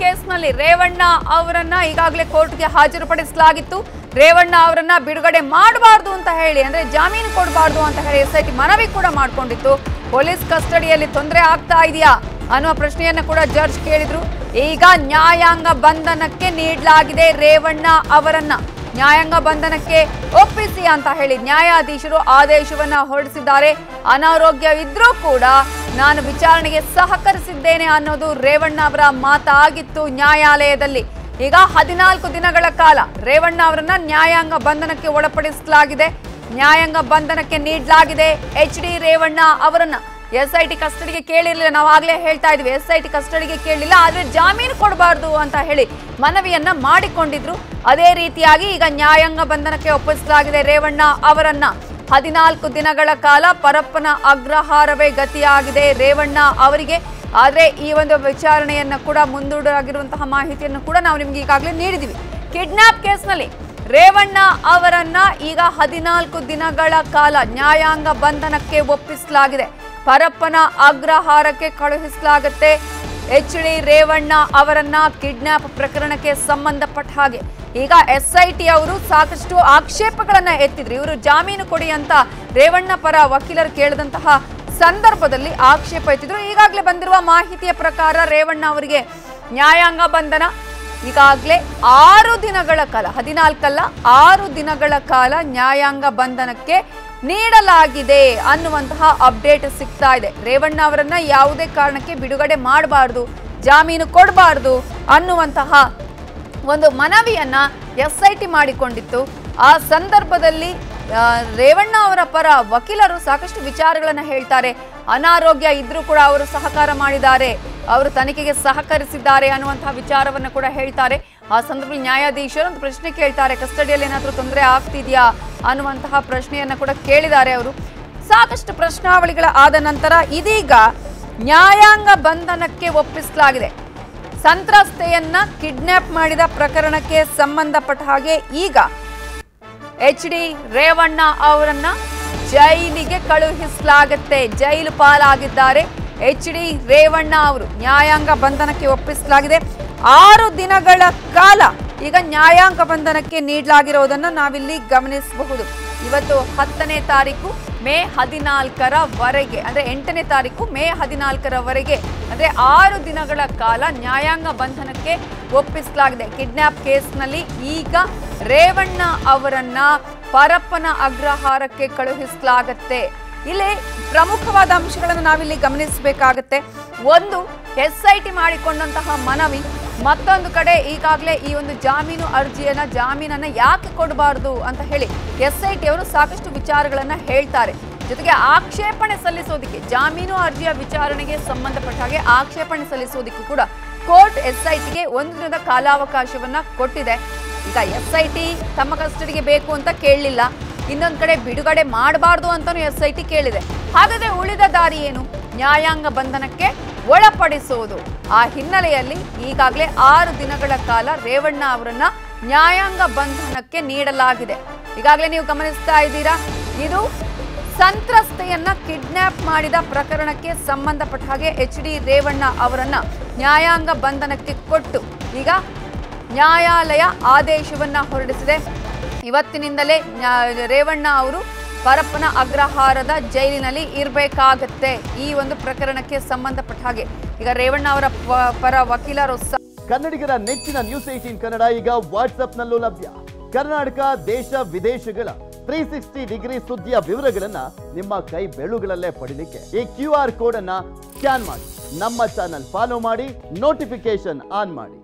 ಕೇಸ್ನಲ್ಲಿ ರೇವಣ್ಣ ಅವರನ್ನ ಈಗಾಗಲೇ ಕೋರ್ಟ್ಗೆ ಹಾಜರುಪಡಿಸಲಾಗಿತ್ತು. ರೇವಣ್ಣ ಅವರನ್ನ ಬಿಡುಗಡೆ ಮಾಡಬಾರ್ದು ಅಂತ ಹೇಳಿ, ಅಂದ್ರೆ ಜಾಮೀನು ಕೊಡಬಾರ್ದು ಅಂತ ಹೇಳಿ ಎಸ್ ಮನವಿ ಕೂಡ ಮಾಡಿಕೊಂಡಿತ್ತು. ಪೊಲೀಸ್ ಕಸ್ಟಡಿಯಲ್ಲಿ ತೊಂದರೆ ಆಗ್ತಾ ಇದೆಯಾ ಅನ್ನುವ ಪ್ರಶ್ನೆಯನ್ನ ಕೂಡ ಜಡ್ಜ್ ಕೇಳಿದ್ರು. ಈಗ ನ್ಯಾಯಾಂಗ ಬಂಧನಕ್ಕೆ ನೀಡಲಾಗಿದೆ ರೇವಣ್ಣ ಅವರನ್ನ. ನ್ಯಾಯಾಂಗ ಬಂಧನಕ್ಕೆ ಒಪ್ಪಿಸಿ ಅಂತ ಹೇಳಿ ನ್ಯಾಯಾಧೀಶರು ಆದೇಶವನ್ನ ಹೊರಡಿಸಿದ್ದಾರೆ. ಅನಾರೋಗ್ಯ ಇದ್ರೂ ಕೂಡ ನಾನು ವಿಚಾರಣೆಗೆ ಸಹಕರಿಸಿದ್ದೇನೆ ಅನ್ನೋದು ರೇವಣ್ಣ ಅವರ ಮಾತಾಗಿತ್ತು ನ್ಯಾಯಾಲಯದಲ್ಲಿ. ಈಗ ಹದಿನಾಲ್ಕು ದಿನಗಳ ಕಾಲ ರೇವಣ್ಣ ಅವರನ್ನ ನ್ಯಾಯಾಂಗ ಬಂಧನಕ್ಕೆ ಒಳಪಡಿಸಲಾಗಿದೆ. ನ್ಯಾಯಾಂಗ ಬಂಧನಕ್ಕೆ ನೀಡಲಾಗಿದೆ. ಎಚ್ ಡಿ ರೇವಣ್ಣ ಅವರನ್ನ ಎಸ್ ಐ ಟಿ ಕಸ್ಟಡಿಗೆ ಕೇಳಿರಲಿಲ್ಲ. ನಾವು ಆಗಲೇ ಹೇಳ್ತಾ ಇದ್ವಿ ಎಸ್ ಕಸ್ಟಡಿಗೆ ಕೇಳಲಿಲ್ಲ ಆದ್ರೆ ಜಾಮೀನು ಕೊಡಬಾರ್ದು ಅಂತ ಹೇಳಿ ಮನವಿಯನ್ನ ಮಾಡಿಕೊಂಡಿದ್ರು. ಅದೇ ರೀತಿಯಾಗಿ ಈಗ ನ್ಯಾಯಾಂಗ ಬಂಧನಕ್ಕೆ ಒಪ್ಪಿಸಲಾಗಿದೆ ರೇವಣ್ಣ ಅವರನ್ನ. ಹದಿನಾಲ್ಕು ದಿನಗಳ ಕಾಲ ಪರಪ್ಪನ ಅಗ್ರಹಾರವೇ ಗತಿಯಾಗಿದೆ. ರೇವಣ್ಣ ಅವರಿಗೆ, ಆದರೆ ಈ ಒಂದು ವಿಚಾರಣೆಯನ್ನ ಕೂಡ ಮುಂದೂಡಲಾಗಿರುವಂತಹ ಮಾಹಿತಿಯನ್ನು ಕೂಡ ನಾವು ನಿಮ್ಗೆ ಈಗಾಗಲೇ ನೀಡಿದ್ದೀವಿ ಕಿಡ್ನಾಪ್ ಕೇಸ್ನಲ್ಲಿ ರೇವಣ್ಣ ಅವರನ್ನ ಈಗ ಹದಿನಾಲ್ಕು ದಿನಗಳ ಕಾಲ ನ್ಯಾಯಾಂಗ ಬಂಧನಕ್ಕೆ ಒಪ್ಪಿಸಲಾಗಿದೆ. ಪರಪ್ಪನ ಅಗ್ರಹಾರಕ್ಕೆ ಕಳುಹಿಸಲಾಗುತ್ತೆ. ಎಚ್ ಡಿ ರೇವಣ್ಣ ಅವರನ್ನ ಕಿಡ್ನಾಪ್ ಪ್ರಕರಣಕ್ಕೆ ಸಂಬಂಧಪಟ್ಟ ಹಾಗೆ. ಈಗ ಎಸ್ಐಟಿ ಅವರು ಸಾಕಷ್ಟು ಆಕ್ಷೇಪಗಳನ್ನ ಎತ್ತಿದ್ರು. ಇವರು ಜಾಮೀನು ಕೊಡಿ ಅಂತ ರೇವಣ್ಣ ಪರ ವಕೀಲರು ಕೇಳಿದಂತಹ ಸಂದರ್ಭದಲ್ಲಿ ಆಕ್ಷೇಪ ಎತ್ತಿದ್ರು. ಈಗಾಗಲೇ ಬಂದಿರುವ ಮಾಹಿತಿಯ ಪ್ರಕಾರ ರೇವಣ್ಣ ಅವರಿಗೆ ನ್ಯಾಯಾಂಗ ಬಂಧನ. ಈಗಾಗಲೇ ಆರು ದಿನಗಳ ಕಾಲ, ಹದಿನಾಲ್ಕಲ್ಲ, ಆರು ದಿನಗಳ ಕಾಲ ನ್ಯಾಯಾಂಗ ಬಂಧನಕ್ಕೆ ನೀಡಲಾಗಿದೆ ಅನ್ನುವಂತಹ ಅಪ್ಡೇಟ್ ಸಿಗ್ತಾ ಇದೆ. ರೇವಣ್ಣ ಅವರನ್ನ ಯಾವುದೇ ಕಾರಣಕ್ಕೆ ಬಿಡುಗಡೆ ಮಾಡಬಾರ್ದು, ಜಾಮೀನು ಕೊಡಬಾರ್ದು ಅನ್ನುವಂತಹ ಒಂದು ಮನವಿಯನ್ನ ಎಸ್ ಐ ಟಿ ಮಾಡಿಕೊಂಡಿತ್ತು. ಆ ಸಂದರ್ಭದಲ್ಲಿ ರೇವಣ್ಣ ಅವರ ಪರ ವಕೀಲರು ಸಾಕಷ್ಟು ವಿಚಾರಗಳನ್ನು ಹೇಳ್ತಾರೆ. ಅನಾರೋಗ್ಯ ಇದ್ರೂ ಕೂಡ ಅವರು ಸಹಕಾರ ಮಾಡಿದ್ದಾರೆ. ಅವರು ತನಿಖೆಗೆ ಸಹಕರಿಸಿದ್ದಾರೆ ಅನ್ನುವಂತಹ ವಿಚಾರವನ್ನು ಕೂಡ ಹೇಳ್ತಾರೆ. ಆ ಸಂದರ್ಭದಲ್ಲಿ ನ್ಯಾಯಾಧೀಶರು ಒಂದು ಪ್ರಶ್ನೆ ಕೇಳ್ತಾರೆ. ಕಸ್ಟಡಿಯಲ್ಲಿ ಏನಾದರೂ ತೊಂದರೆ ಆಗ್ತಿದ್ಯಾ? ಅನ್ನುವಂತಹ ಪ್ರಶ್ನೆಯನ್ನ ಕೂಡ ಕೇಳಿದ್ದಾರೆ ಅವರು. ಸಾಕಷ್ಟು ಪ್ರಶ್ನಾವಳಿಗಳ ಆದ ನಂತರ ಇದೀಗ ನ್ಯಾಯಾಂಗ ಬಂಧನಕ್ಕೆ ಒಪ್ಪಿಸಲಾಗಿದೆ. ಸಂತ್ರಸ್ತೆಯನ್ನ ಕಿಡ್ನಾಪ್ ಮಾಡಿದ ಪ್ರಕರಣಕ್ಕೆ ಸಂಬಂಧಪಟ್ಟ ಹಾಗೆ ಈಗ ಎಚ್ ಡಿ ರೇವಣ್ಣ ಅವರನ್ನ ಜೈಲಿಗೆ ಕಳುಹಿಸಲಾಗುತ್ತೆ. ಜೈಲು ಪಾಲಾಗಿದ್ದಾರೆ ಎಚ್ ಡಿ ರೇವಣ್ಣ ಅವರು. ನ್ಯಾಯಾಂಗ ಬಂಧನಕ್ಕೆ ಒಪ್ಪಿಸಲಾಗಿದೆ. ಆರು ದಿನಗಳ ಕಾಲ ಈಗ ನ್ಯಾಯಾಂಗ ಬಂಧನಕ್ಕೆ ನೀಡಲಾಗಿರೋದನ್ನು ನಾವಿಲ್ಲಿ ಗಮನಿಸಬಹುದು. ಇವತ್ತು ಹತ್ತನೇ ತಾರೀಕು ಮೇ ಹದಿನಾಲ್ಕರವರೆಗೆ ಅಂದ್ರೆ ಎಂಟನೇ ತಾರೀಕು ಮೇ ಹದಿನಾಲ್ಕರವರೆಗೆ ಅಂದ್ರೆ ಆರು ದಿನಗಳ ಕಾಲ ನ್ಯಾಯಾಂಗ ಬಂಧನಕ್ಕೆ ಒಪ್ಪಿಸಲಾಗಿದೆ. ಕಿಡ್ನಾಪ್ ಕೇಸ್ನಲ್ಲಿ ಈಗ ರೇವಣ್ಣ ಅವರನ್ನ ಪರಪ್ಪನ ಅಗ್ರಹಾರಕ್ಕೆ ಕಳುಹಿಸಲಾಗತ್ತೆ. ಇಲ್ಲಿ ಪ್ರಮುಖವಾದ ಅಂಶಗಳನ್ನು ನಾವಿಲ್ಲಿ ಗಮನಿಸಬೇಕಾಗತ್ತೆ. ಒಂದು ಎಸ್ ಐ ಟಿ ಮಾಡಿಕೊಂಡಂತಹ ಮನವಿ ಮತ್ತೊಂದು ಕಡೆ ಈಗಾಗಲೇ ಈ ಒಂದು ಜಾಮೀನು ಅರ್ಜಿಯನ್ನ ಜಾಮೀನನ್ನ ಯಾಕೆ ಕೊಡಬಾರ್ದು ಅಂತ ಹೇಳಿ ಎಸ್ ಐ ಟಿ ಅವರು ಸಾಕಷ್ಟು ವಿಚಾರಗಳನ್ನ ಹೇಳ್ತಾರೆ. ಜೊತೆಗೆ ಆಕ್ಷೇಪಣೆ ಸಲ್ಲಿಸೋದಕ್ಕೆ, ಜಾಮೀನು ಅರ್ಜಿಯ ವಿಚಾರಣೆಗೆ ಸಂಬಂಧಪಟ್ಟ ಹಾಗೆ ಆಕ್ಷೇಪಣೆ ಸಲ್ಲಿಸೋದಿಕ್ಕೆ ಕೂಡ ಕೋರ್ಟ್ ಎಸ್ ಐ ಟಿಗೆ ಒಂದು ದಿನದ ಕಾಲಾವಕಾಶವನ್ನ ಕೊಟ್ಟಿದೆ. ಈಗ ಎಸ್ ಐ ಟಿ ತಮ್ಮ ಕಸ್ಟಡಿಗೆ ಬೇಕು ಅಂತ ಕೇಳಲಿಲ್ಲ. ಇನ್ನೊಂದು ಕಡೆ ಬಿಡುಗಡೆ ಮಾಡಬಾರ್ದು ಅಂತಾನು ಎಸ್ ಐ ಟಿ ಕೇಳಿದೆ. ಹಾಗಾದ್ರೆ ಉಳಿದ ದಾರಿ ಏನು? ನ್ಯಾಯಾಂಗ ಬಂಧನಕ್ಕೆ ಒಳಪಡಿಸುವುದು. ಆ ಹಿನ್ನೆಲೆಯಲ್ಲಿ ಈಗಾಗಲೇ ಆರು ದಿನಗಳ ಕಾಲ ರೇವಣ್ಣ ಅವರನ್ನ ನ್ಯಾಯಾಂಗ ಬಂಧನಕ್ಕೆ ನೀಡಲಾಗಿದೆ. ಈಗಾಗಲೇ ನೀವು ಗಮನಿಸ್ತಾ ಇದ್ದೀರಾ? ಇದು ಸಂತ್ರಸ್ತೆಯನ್ನ ಕಿಡ್ನಾಪ್ ಮಾಡಿದ ಪ್ರಕರಣಕ್ಕೆ ಸಂಬಂಧಪಟ್ಟ ಹಾಗೆ ಎಚ್ ಡಿ ರೇವಣ್ಣ ಅವರನ್ನ ನ್ಯಾಯಾಂಗ ಬಂಧನಕ್ಕೆ ಕೊಟ್ಟು ಈಗ ನ್ಯಾಯಾಲಯ ಆದೇಶವನ್ನ ಹೊರಡಿಸಿದೆ. ಇವತ್ತಿನಿಂದಲೇ ರೇವಣ್ಣ ಅವರು ಪರಪ್ಪನ ಅಗ್ರಹಾರದ ಜೈಲಿನಲ್ಲಿ ಇರಬೇಕಾಗತ್ತೆ. ಈ ಒಂದು ಪ್ರಕರಣಕ್ಕೆ ಸಂಬಂಧಪಟ್ಟ ಹಾಗೆ. ಈಗ ರೇವಣ್ಣ ಅವರ ಪರ ವಕೀಲರು ಕನ್ನಡಿಗರ ನೆಚ್ಚಿನ ನ್ಯೂಸ್ ಏಟೀನ್ ಕನ್ನಡ ಈಗ ವಾಟ್ಸ್ಆಪ್ನಲ್ಲೂ ಲಭ್ಯ. ಕರ್ನಾಟಕ, ದೇಶ, ವಿದೇಶಗಳ ತ್ರೀ ಸಿಕ್ಸ್ಟಿ ಡಿಗ್ರಿ ಸುದ್ದಿಯ ವಿವರಗಳನ್ನ ನಿಮ್ಮ ಕೈ ಬೆಳುಗಳಲ್ಲೇ ಪಡಿಲಿಕ್ಕೆ ಈ ಕ್ಯೂ ಆರ್ ಕೋಡ್ ಅನ್ನ ಸ್ಕ್ಯಾನ್ ಮಾಡಿ. ನಮ್ಮ ಚಾನಲ್ ಫಾಲೋ ಮಾಡಿ ನೋಟಿಫಿಕೇಶನ್ ಆನ್ ಮಾಡಿ.